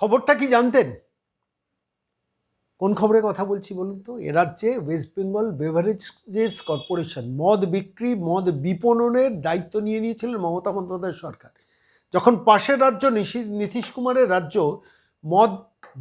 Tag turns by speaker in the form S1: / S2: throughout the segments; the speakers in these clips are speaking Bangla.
S1: খবরটা কি জানতেন? কোন খবরের কথা বলছি বলুন তো? এ রাজ্যে ওয়েস্ট বেঙ্গল বেভারেজেস কর্পোরেশন মদ বিক্রি, মদ বিপণনের দায়িত্ব নিয়ে নিয়েছিলেন মমতা বন্দ্যোপাধ্যায় সরকার। যখন পাশের রাজ্য নীতিশ কুমারের রাজ্য মদ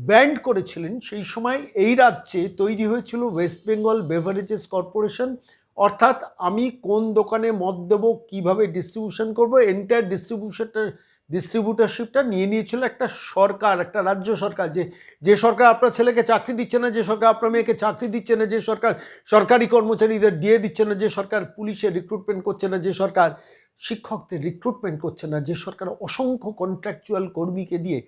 S1: ব্যান্ড করেছিলেন, সেই সময় এই রাজ্যে তৈরি হয়েছিল ওয়েস্ট বেঙ্গল বেভারেজেস কর্পোরেশন অর্থাৎ আমি কোন দোকানে মদ দেবো, কীভাবে ডিস্ট্রিবিউশন করব এন্টায়ার ডিস্ট্রিবিউশনটা ডিস্ট্রিবিউটারশিপটা নিয়ে নিয়েছিল একটা সরকার, একটা রাজ্য সরকার, যে যে সরকার আপনার ছেলেকে চাকরি দিচ্ছে না, যে সরকার আপনার মেয়েকে চাকরি দিচ্ছে না, যে সরকার সরকারি কর্মচারীদের দিয়ে দিচ্ছে না, যে সরকার পুলিশে রিক্রুটমেন্ট করছে না, যে সরকার শিক্ষকদের রিক্রুটমেন্ট করছে না, যে সরকার অসংখ্য কন্ট্রাকচুয়াল কর্মীকে দিয়ে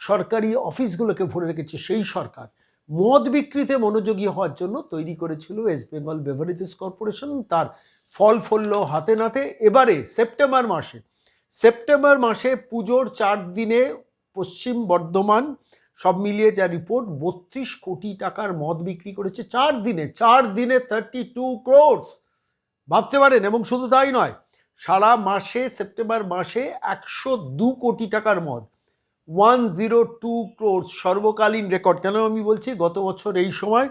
S1: সরকারি অফিসগুলোকে ভরে রেখেছে, সেই সরকার মদ বিক্রিতে মনোযোগী হওয়ার জন্য তৈরি করেছিল ওয়েস্ট বেঙ্গল বেভারেজেস কর্পোরেশন তার ফল ফলল হাতে নাতে। এবারে সেপ্টেম্বর মাসে সেপ্টেম্বর মাসে পুজোর চার দিনে পশ্চিম বর্ধমান সব মিলিয়ে যা রিপোর্ট বত্রিশ কোটি টাকার মদ বিক্রি করেছে চার দিনে চার দিনে থার্টি টু ক্রোর্স ভাবতে পারেন, এবং শুধু তাই নয়, সারা মাসে, সেপ্টেম্বর মাসে একশো দু কোটি টাকার মদ ওয়ান জিরো টু ক্রোর্স সর্বকালীন রেকর্ড কেন আমি বলছি, গত বছর এই সময়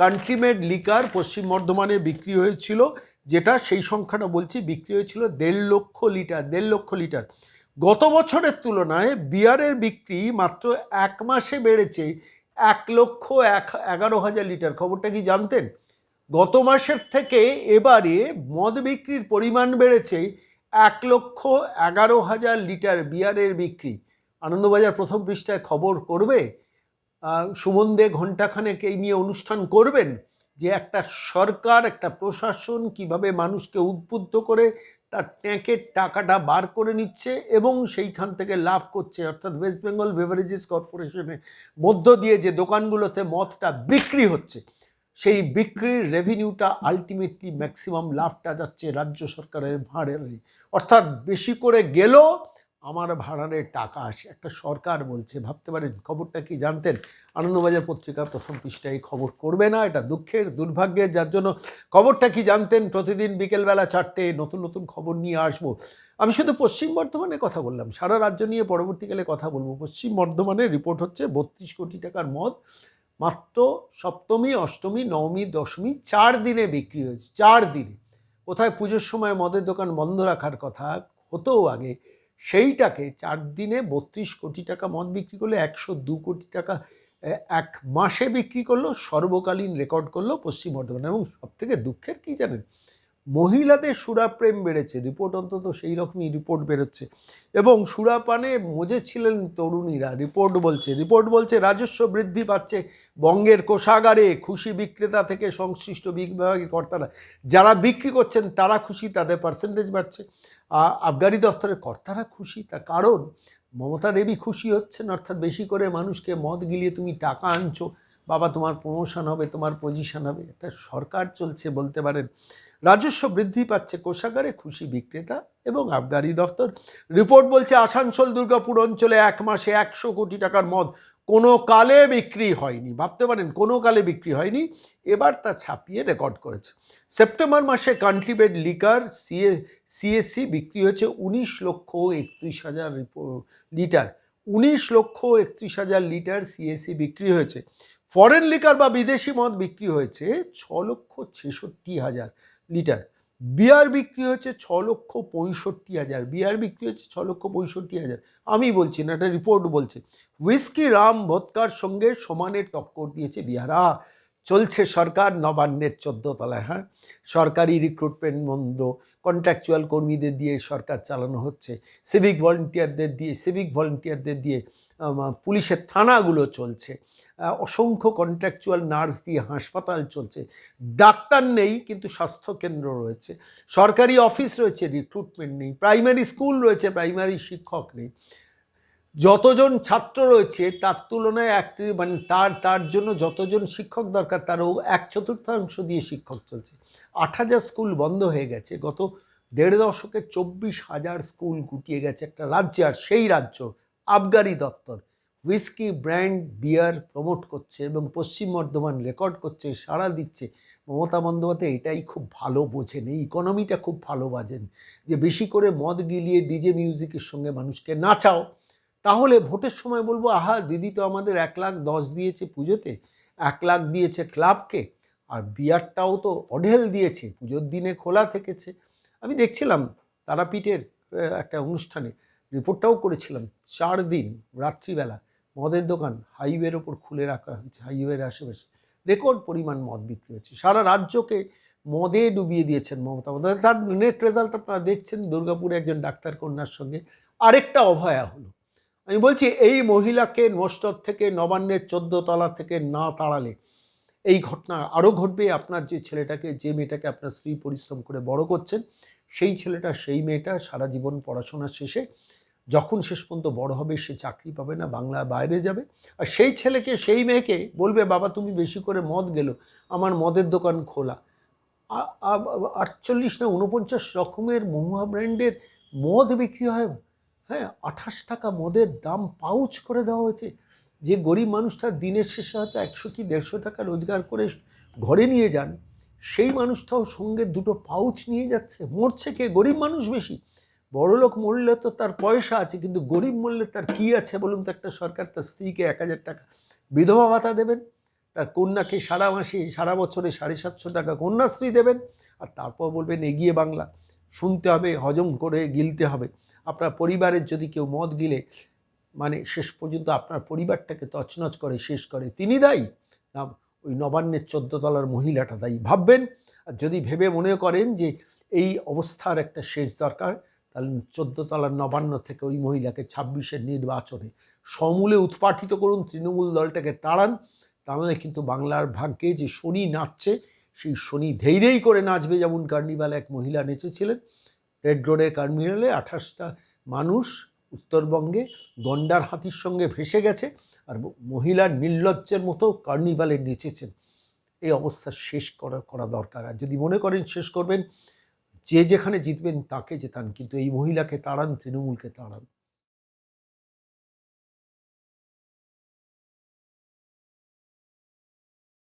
S1: কান্ট্রিমেড লিকার পশ্চিম বর্ধমানে বিক্রি হয়েছিল যেটা সেই সংখ্যাটা বলছি বিক্রি হয়েছিল দেড় লক্ষ লিটার দেড় লক্ষ লিটার। গত বছরের তুলনায় বিয়ারের বিক্রি মাত্র এক মাসে বেড়েছে এক লক্ষ এক এগারো হাজার লিটার। খবরটা কি জানতেন? গত মাসের থেকে এবারে মদ বিক্রির পরিমাণ বেড়েছে এক লক্ষ এগারো হাজার লিটার বিয়ারের বিক্রি। আনন্দবাজার প্রথম পৃষ্ঠায় খবর করবে? আহ, সুমন দে ঘণ্টাখানেক এই নিয়ে অনুষ্ঠান করবেন? যে একটা সরকার, একটা প্রশাসন কীভাবে মানুষকে উদ্বুদ্ধ করে তার ট্যাঁকের টাকাটা বার করে নিচ্ছে এবং সেইখান থেকে লাভ করছে, অর্থাৎ ওয়েস্ট বেঙ্গল বেভারেজেস কর্পোরেশনের মধ্য দিয়ে যে দোকানগুলোতে মদটা বিক্রি হচ্ছে, সেই বিক্রির রেভিনিউটা আলটিমেটলি ম্যাক্সিমাম লাভটা যাচ্ছে রাজ্য সরকারের ভাড়ে অর্থাৎ বেশি করে গেলেও আমার ভাড়ারের টাকা আসে। একটা সরকার বলছে, ভাবতে পারেন, খবরটা কি জানতেন? আনন্দবাজার পত্রিকা প্রথম পৃষ্ঠায় খবর করবে না, এটা দুঃখের, দুর্ভাগ্যের, যার জন্য খবরটা কি জানতেন? প্রতিদিন বিকেলবেলা চারটে, নতুন নতুন খবর নিয়ে আসব। আমি শুধু পশ্চিম বর্ধমানে কথা বললাম, সারা রাজ্য নিয়ে পরবর্তীকালে কথা বলব। পশ্চিম বর্ধমানের রিপোর্ট হচ্ছে, বত্রিশ কোটি টাকার মদ মাত্র সপ্তমী, অষ্টমী, নবমী, দশমী, চার দিনে বিক্রি হয়েছে, চার দিনে। কোথায় পুজোর সময় মদের দোকান বন্ধ রাখার কথা, হতেও আগে সেইটাকে চার দিনে বত্রিশ কোটি টাকা মদ বিক্রি করলে, একশো দু কোটি টাকা এক মাসে বিক্রি করল, সর্বকালীন রেকর্ড করল পশ্চিম বর্ধমান। এবং সবথেকে দুঃখের কী জানেন? মহিলাদের সুরাপ্রেম বেড়েছে, রিপোর্ট অন্তত সেই রকমই রিপোর্ট বেরোচ্ছে। এবং সুরাপানে মজেছিলেন তরুণীরা, রিপোর্ট বলছে রিপোর্ট বলছে, রাজস্ব বৃদ্ধি পাচ্ছে বঙ্গের কোষাগারে, খুশি বিক্রেতা থেকে সংশ্লিষ্ট বিভাগের কর্তারা, যারা বিক্রি করছেন তারা খুশি, তাদের পার্সেন্টেজ বাড়ছে। আবগারি দফতরের কর্তারা খুশি, তার কারণ মমতা দেবী খুশি হচ্ছেন, অর্থাৎ বেশি করে মানুষকে মদ গিলিয়ে তুমি টাকা আনছো, বাবা তোমার প্রমোশন হবে, তোমার পজিশন হবে। একটা সরকার চলছে বলতে পারেন। রাজস্ব বৃদ্ধি পাচ্ছে, কোষাগারে খুশি বিক্রেতা এবং আবগারি দফতর। রিপোর্ট বলছে, আসানসোল, দুর্গাপুর অঞ্চলে এক মাসে একশো কোটি টাকার মদ কোনো কালে বিক্রি হয়নি। ভাবতে পারেন, কোনো কালে বিক্রি হয়নি, এবার তা ছাপিয়ে রেকর্ড করেছে। সেপ্টেম্বর মাসে কান্ট্রিবেড লিকার সিএ সিএসসি বিক্রি হয়েছে উনিশ লক্ষ একত্রিশ হাজার লিটার। উনিশ লক্ষ একত্রিশ হাজার লিটার সিএসসি বিক্রি হয়েছে। ফরেন লিকার বা বিদেশি মদ বিক্রি হয়েছে ছ লক্ষ ছেষট্টি হাজার লিটার। বিয়ার বিক্রি হয়েছে ছ লক্ষ পঁয়ষট্টি হাজার। বিয়ার বিক্রি হচ্ছে ছ লক্ষ পঁয়ষট্টি হাজার। আমি বলছি না, একটা রিপোর্ট বলছে। হুইস্কি রাম ভোদকার সঙ্গে সমানে টক্কর দিয়েছে বিহারা চলছে সরকার নবান্নের চোদ্দ তলায় হ্যাঁ? সরকারি রিক্রুটমেন্ট বন্ধ। কন্ট্রাকচুয়াল কর্মীদের দিয়ে সরকার চালানো হচ্ছে সিভিক ভলেন্টিয়ারদের দিয়ে সিভিক ভলেন্টিয়ারদের দিয়ে পুলিশের থানাগুলো চলছে। অসংখ্য কন্ট্রাকচুয়াল নার্স দিয়ে হাসপাতাল চলছে। ডাক্তার নেই, কিন্তু স্বাস্থ্যকেন্দ্র রয়েছে। সরকারি অফিস রয়েছে রিক্রুটমেন্ট নেই। প্রাইমারি স্কুল রয়েছে প্রাইমারি শিক্ষক নেই। যতজন ছাত্র রয়েছে, তার তুলনায় এক মানে তার তার জন্য যতজন শিক্ষক দরকার, তারও এক চতুর্থাংশ দিয়ে শিক্ষক চলছে। আট হাজার স্কুল বন্ধ হয়ে গেছে। গত দেড় দশকে চব্বিশ হাজার স্কুল গুটিয়ে গেছে একটা রাজ্যে, আর সেই রাজ্য আবগারি দপ্তর। হুইস্কি, ব্র্যান্ড, বিয়ার প্রমোট করছে এবং পশ্চিম বর্ধমান রেকর্ড করছে, সাড়া দিচ্ছে। মমতা বন্দ্যোপাধ্যায় এটাই খুব ভালো বোঝেন। এই ইকোনমিটা খুব ভালো বাজেন। যে বেশি করে মদ গিলিয়ে ডিজে মিউজিকের সঙ্গে মানুষকে নাচাও তাহলে ভোটের সময় বলব, আহা, দিদি তো আমাদের এক লাখ দশ দিয়েছে পুজোতে, এক লাখ দিয়েছে ক্লাবকে, আর বিয়ারটাও তো অঢেল দিয়েছে, পুজোর দিনে খোলা থেকেছে। আমি দেখছিলাম তারাপীঠের একটা অনুষ্ঠানে রিপোর্টটাও করেছিলাম, চার দিন, রাত্রিবেলা, মদের দোকান, হাইওয়ের ওপর খুলে রাখা হয়েছে, হাইওয়ের আশেপাশে। রেকর্ড পরিমাণ মদ বিক্রি হচ্ছে সারা রাজ্যকে মদে ডুবিয়ে দিয়েছেন মমতা বন্দ্যোপাধ্যায়। তার নেট রেজাল্ট আপনারা দেখছেন, দুর্গাপুরে একজন ডাক্তার কন্যার সঙ্গে আরেকটা অভয়া হলো। আমি বলছি, এই মহিলাকে মস্তর থেকে, নবান্নের চোদ্দ তলা থেকে না তাড়ালে এই ঘটনা আরও ঘটবে। আপনার যে ছেলেটাকে, যে মেয়েটাকে আপনার স্ত্রী পরিশ্রম করে বড় করছেন, সেই ছেলেটা, সেই মেয়েটা সারা জীবন পড়াশোনা শেষে যখন শেষ পর্যন্ত বড় হবে, সে চাকরি পাবে না, বাংলা বাইরে যাবে। আর সেই ছেলেকে, সেই মেয়েকে বলবে, বাবা, তুমি বেশি করে মদ গেলো, আমার মদের দোকান খোলা। আটচল্লিশ না উনপঞ্চাশ রকমের মহুয়া ব্র্যান্ডের মদ বিক্রি হয়। হ্যাঁ আঠাশ টাকা মদের দাম পাউচ করে দেওয়া হয়েছে। যে গরিব মানুষটা দিনের শেষে হয়তো একশো কি দেড়শো টাকা রোজগার করে ঘরে নিয়ে যান, সেই মানুষটাও সঙ্গে দুটো পাউচ নিয়ে যাচ্ছে। মরছে কে? গরিব মানুষ বেশি। বড়লোক মরলে তো তার পয়সা আছে, কিন্তু গরিব মরলে তার কি আছে বলুন তো? একটা সরকার তার স্ত্রীকে এক হাজার টাকা। বিধবা ভাতা দেবেন, তার কন্যাকে সারা মাসে, সারা বছরে সাড়ে সাতশো টাকা কন্যাশ্রী দেবেন, আর তারপর বলবেন এগিয়ে বাংলা। শুনতে হবে, হজম করে গিলতে হবে। আপনার পরিবারের যদি কেউ মদ গিলে মানে শেষ পর্যন্ত আপনার পরিবারটাকে তছনছ করে, শেষ করে, তিনি দায়ী। না ওই নবান্নের তলার মহিলাটা দায়ী। ভাববেন, আর যদি ভেবে মনে করেন যে এই অবস্থার একটা শেষ দরকার, তাহলে তলার নবান্ন থেকে ওই মহিলাকে ছাব্বিশের নির্বাচনে সমূলে উৎপাঠিত করুন, তৃণমূল দলটাকে তাড়ান। তাহলে কিন্তু বাংলার ভাগ্যে যে শনি নাচছে সেই শনি ধেই ধেই করে নাচবে যেমন কার্নিভাল এক মহিলা নেচেছিলেন। রেড রোডের কার্নিভালে আঠাশটা মানুষ উত্তরবঙ্গে গন্ডার হাতির সঙ্গে ভেসে গেছে আর মহিলার নির্লজ্জের মতো কার্নিভালে নেচেছেন। এই অবস্থা শেষ করা করা দরকার। আর যদি মনে করেন শেষ করবেন, যে যেখানে জিতবেন তাকে জেতান। কিন্তু এই মহিলাকে তাড়ান, তৃণমূলকে তাড়ান।